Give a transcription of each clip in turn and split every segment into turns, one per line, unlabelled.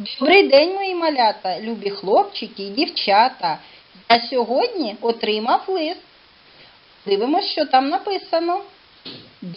Добрий день, мої малята, любі хлопчики і дівчата. Я сьогодні отримав лист. Дивимось, що там написано.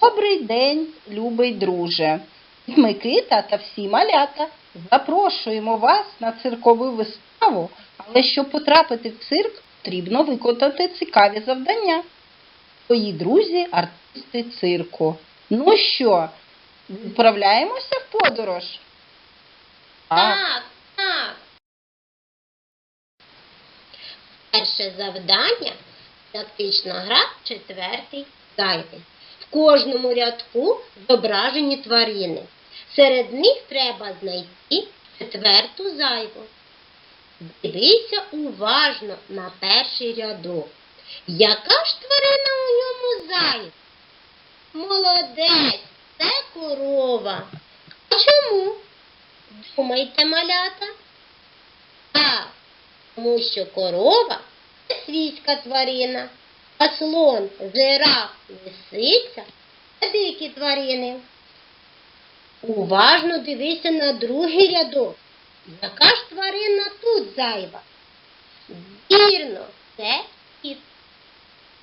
Добрий день, любий друже. Микита та всі малята. Запрошуємо вас на циркову виставу, але щоб потрапити в цирк, потрібно виконати цікаві завдання. Твої друзі, артисти цирку. Ну що, відправляємося в подорож?
Так, так. Перше завдання тактична гра четвертий зайвий. В кожному рядку зображені тварини. Серед них треба знайти четверту зайву. Дивися уважно на перший рядок. Яка ж тварина у ньому зайва? Молодець, це корова. А чому? Думайте, малята? Так, тому що корова це свійська тварина, а слон, жираф, лисиця це дикі тварини. Уважно дивися на другий рядок. Яка ж тварина тут зайва? Вірно, це кіт.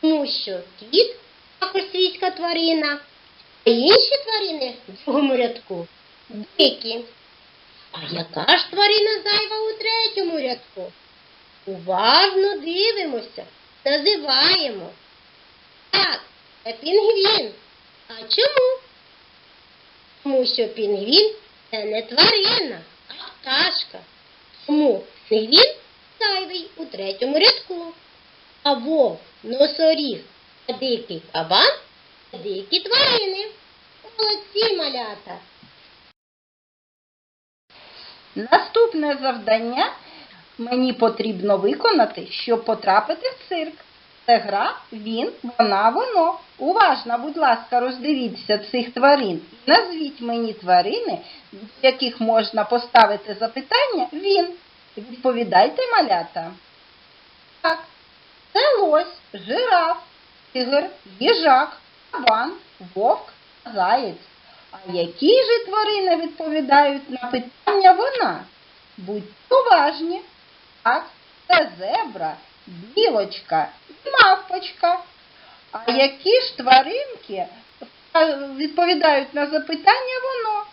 Тому що кіт також свійська тварина, а інші тварини в другому рядку дикі. А яка ж тварина зайва у третьому рядку? Уважно дивимося, називаємо. Так, це пінгвін. А чому? Тому що пінгвін це не тварина, а пташка. Тому пінгвін зайвий у третьому рядку. А вовк, носоріг та дикий кабан це дикі тварини. Молодці малята.
Наступне завдання мені потрібно виконати, щоб потрапити в цирк. Це гра він, вона, воно. Уважно, будь ласка, роздивіться цих тварин назвіть мені тварини, до яких можна поставити запитання він. Відповідайте, малята. Так, це лось, жираф, тигр, їжак, кабан, вовк, заєць. А які ж тварини відповідають на питання вона? Будьте уважні. Так, це зебра, білочка і мавпочка. А які ж тваринки відповідають на запитання воно?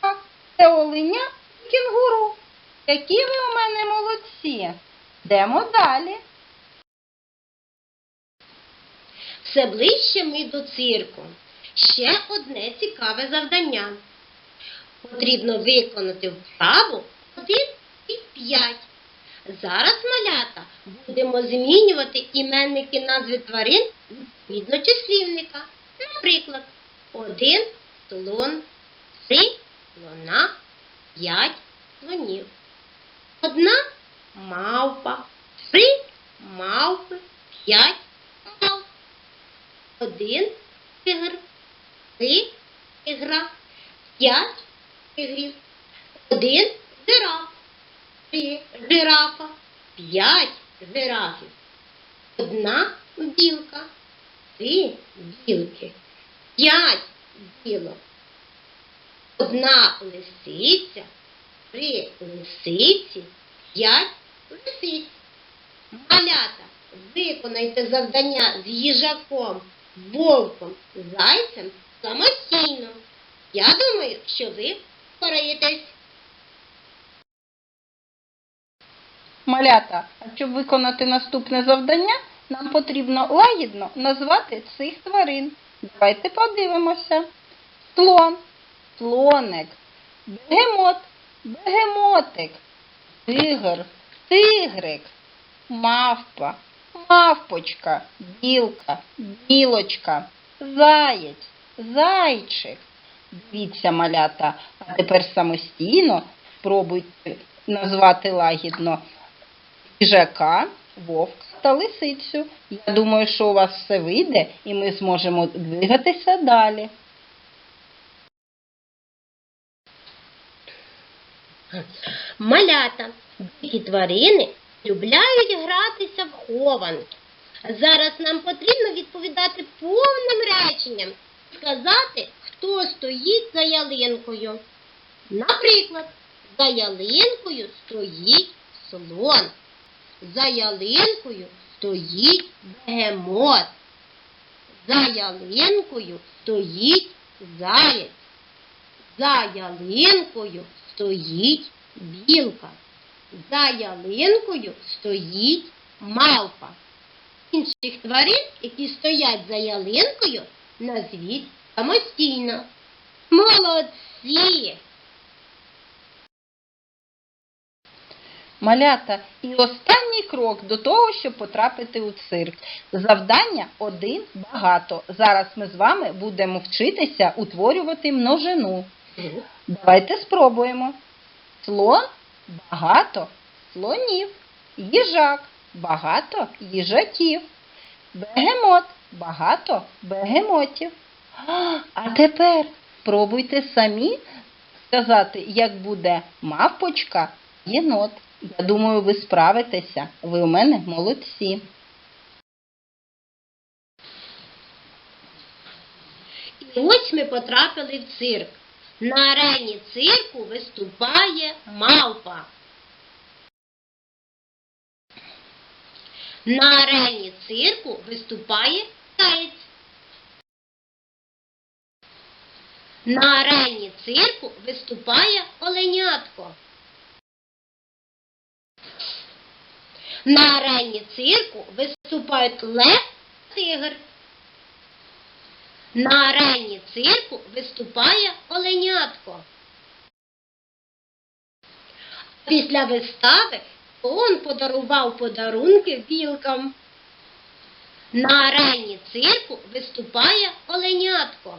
Так, це оленя і кінгуру. Які ви у мене молодці? Йдемо далі.
Все ближче ми до цирку. Ще одне цікаве завдання. Потрібно виконати вправу 1 і 5. Зараз, малята, будемо змінювати іменники назви тварин відповідно числівника. Наприклад, 1 слон, 3 слона, 5 слонів. Одна мавпа, три мавпи, п'ять мавп. Один тигр, три тигра, п'ять тигрів, один жираф, три жирафа, п'ять жирафів, одна білка, три білки, п'ять білок, одна лисиця, три лисиці, п'ять лисиць. Малята, виконайте завдання з їжаком, вовком, зайцем самостійно. Я думаю, що ви впораєтесь.
Малята, а щоб виконати наступне завдання, нам потрібно лагідно назвати цих тварин. Давайте подивимося. Слон, слоник, бегемот, бегемотик, тигр, тигрик, мавпа, мавпочка, білка, білочка, заєць, зайчик. Дивіться, малята, а тепер самостійно спробуйте назвати лагідно їжака, вовка та лисицю. Я думаю, що у вас все вийде і ми зможемо двигатися далі.
Малята, дикі тварини любляють гратися в хованки. Зараз нам потрібно відповідати повним реченням, сказати, хто стоїть за ялинкою. Наприклад, За ялинкою стоїть слон. За ялинкою стоїть бегемот. За ялинкою стоїть заєць. За ялинкою стоїть білка. За ялинкою стоїть мавпа. Інших тварин, які стоять за ялинкою, назвіть самостійно. Молодці!
Малята, і останній крок до того, щоб потрапити у цирк. Завдання один багато. Зараз ми з вами будемо вчитися утворювати множину. Давайте спробуємо. Слон багато слонів. Їжак багато їжаків. Бегемот багато бегемотів. А, тепер спробуйте самі сказати, як буде мавпочка, єнот. Я думаю, ви справитеся. Ви у мене молодці.
І ось ми потрапили в цирк. На арені цирку виступає мавпа. На арені цирку виступає заєць. На арені цирку виступає оленятко. На арені цирку виступають лев та тигр. На арені цирку виступає оленятко. Після вистави он подарував подарунки білкам. На арені цирку виступає оленятко.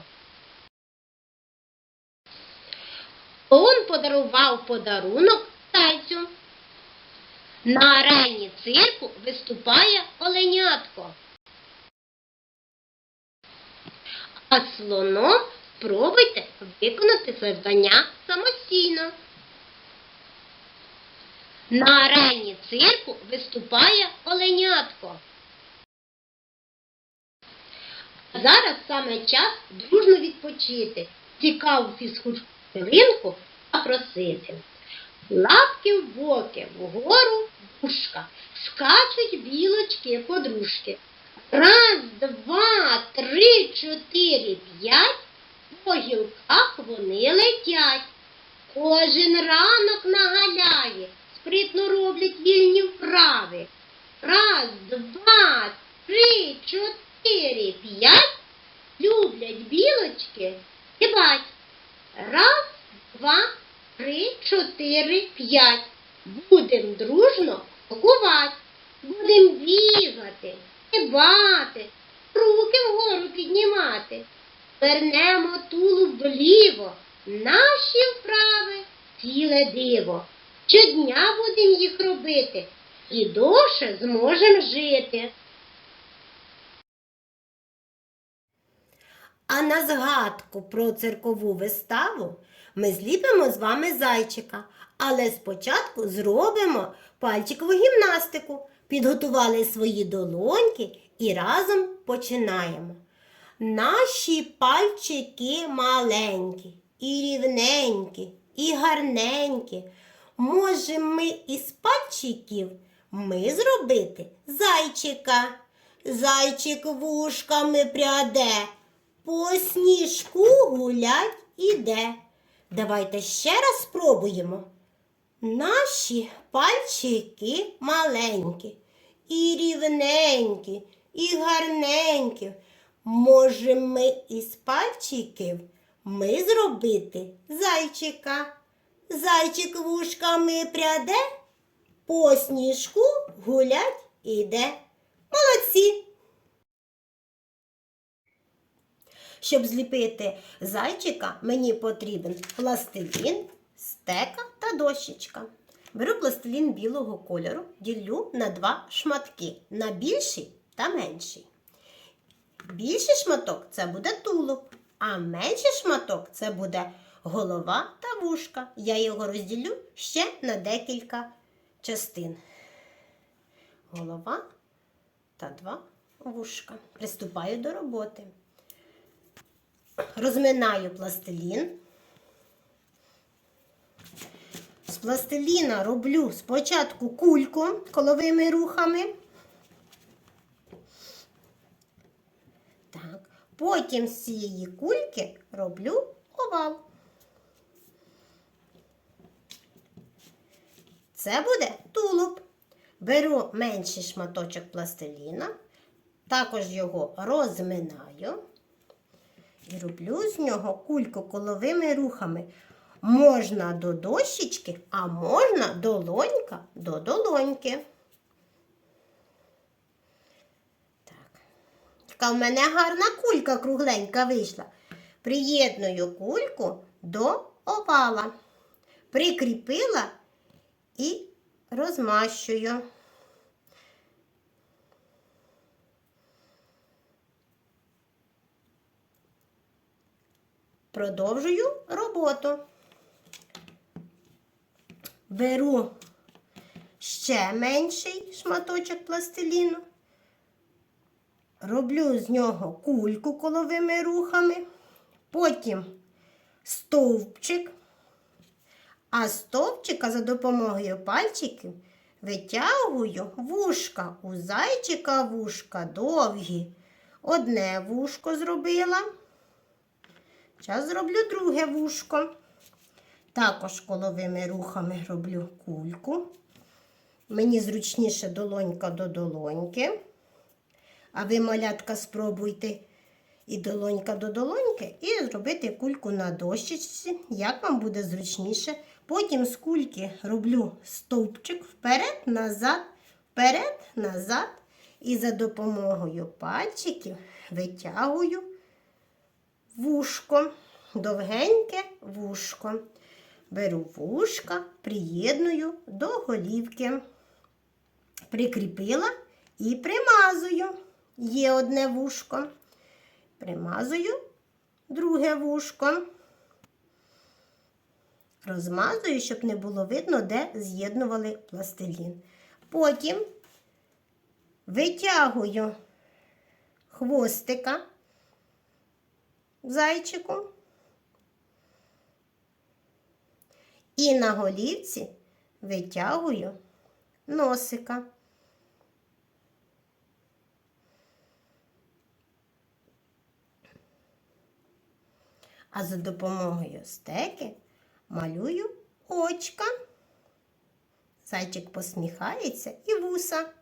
Он подарував подарунок зайцю. На арені цирку виступає оленятко. А слоном спробуйте виконати завдання самостійно. На арені цирку виступає оленятко. Зараз саме час дружно відпочити, цікаву фізкультурну хвилинку запросити. Лапки в боки, вгору вушка, скачуть білочки подружки. Раз, два, три, чотири, п'ять. По гілках вони летять. Кожен ранок нагаляє, спритно роблять вільні вправи. Раз, два, три, чотири, п'ять. Люблять білочки співать. Раз, два, три, чотири, п'ять. Будем дружно пакувати. Будем бігати, стрибати, руки вгору піднімати. Вернемо тулуб вліво, наші вправи ціле диво. Щодня будемо їх робити і довше зможемо жити.
А на згадку про циркову виставу ми зліпимо з вами зайчика, але спочатку зробимо пальчикову гімнастику. Підготували свої долоньки і разом починаємо. Наші пальчики маленькі, і рівненькі, і гарненькі. Можемо ми із пальчиків ми зробити зайчика. Зайчик вушками пряде, по сніжку гулять іде. Давайте ще раз спробуємо. Наші пальчики маленькі, і рівненькі, і гарненькі. Можемо ми із пальчиків ми зробити зайчика. Зайчик вушками пряде, по сніжку гулять іде. Молодці! Щоб зліпити зайчика, мені потрібен пластилін, стека та дощечка. Беру пластилін білого кольору, ділю на два шматки на більший та менший. Більший шматок це буде тулуб, а менший шматок це буде голова та вушка. Я його розділю ще на декілька частин. Голова та два вушка. Приступаю до роботи. Розминаю пластилін.
З пластиліна роблю спочатку кульку коловими рухами. Так. Потім з цієї кульки роблю овал. Це буде тулуб. Беру менший шматочок пластиліна, також його розминаю і роблю з нього кульку коловими рухами. Можна до дощечки, а можна долонька до долоньки. Так. Така в мене гарна кулька кругленька вийшла. Приєдную кульку до овала. Прикріпила і розмащую. Продовжую роботу. Беру ще менший шматочок пластиліну, роблю з нього кульку коловими рухами, потім стовпчик, а стовпчика за допомогою пальчиків витягую вушка. У зайчика вушка довгі. Одне вушко зробила. Зараз зроблю друге вушко. Також коловими рухами роблю кульку. Мені зручніше долонька до долоньки. А ви, малятка, спробуйте і долонька до долоньки, і зробити кульку на дощечці, як вам буде зручніше. Потім з кульки роблю стовпчик вперед, назад, вперед, назад. І за допомогою пальчиків витягую вушко, довгеньке вушко. Беру вушка, приєдную до голівки. Прикріпила і примазую. Є одне вушко. Примазую друге вушко. Розмазую, щоб не було видно, де з'єднували пластилін. Потім витягую хвостика зайчику. І на голівці витягую носика. А за допомогою стеки малюю очка. Зайчик посміхається і вуса.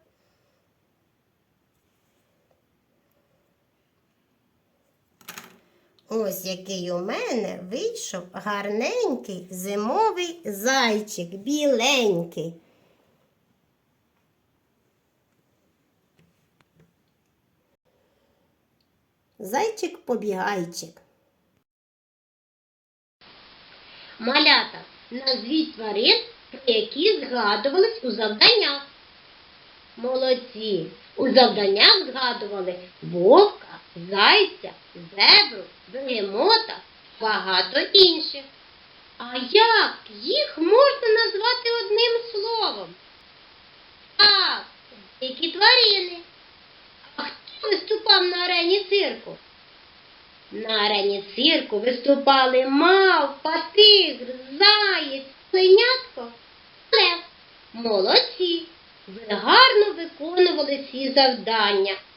Ось який у мене вийшов гарненький зимовий зайчик, біленький. Зайчик-побігайчик.
Малята, назвіть тварин, про які згадувались у завданнях. Молодці! У завданнях згадували вовка, зайця, зебру, бегемота, багато інших. А як їх можна назвати одним словом? Так, які тварини. А хто виступав на арені цирку? На арені цирку виступали мавпа, тигр, заєць, свинятко, лев. Молодці! Ви гарно виконували ці завдання.